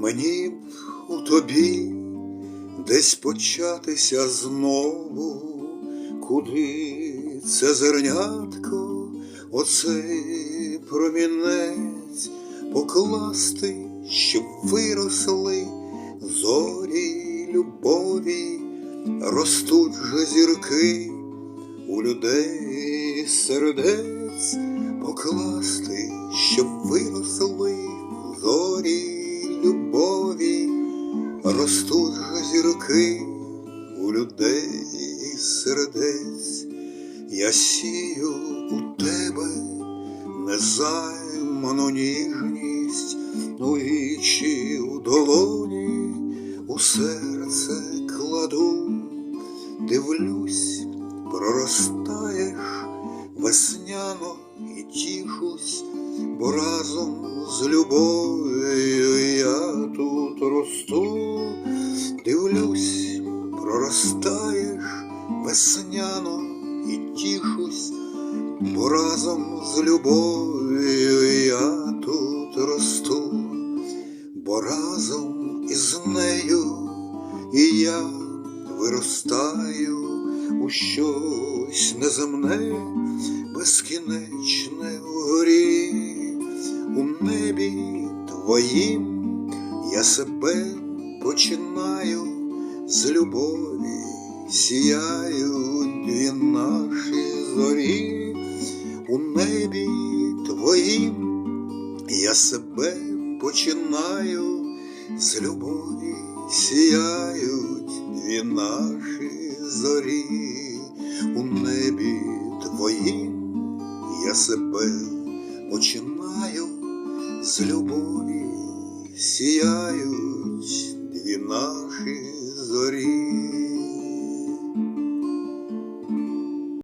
Мені б у тобі десь початися знову, куди це зернятко, оцей промінець покласти, щоб виросли зорі любові, ростуть же зірки у людей сердець покласти, щоб виросли зорі ростуть зірки у людей і сердець. Я сію у тебе незайману ніжність, у вічі у долоні, у серце кладу, дивлюсь, проростаєш весняно і тішусь, бо разом з любов'ю я тут росту, весняно і тішусь, бо разом з любов'ю я тут росту, бо разом із нею і я виростаю у щось неземне, безкінечне вгорі, у небі твоїм я себе починаю з любові, сіяють дві наші зорі, у небі твоїм я себе починаю. З любові, сіяють дві наші зорі, у небі твоїм я себе починаю. З любові, сіяють дві наші зорі.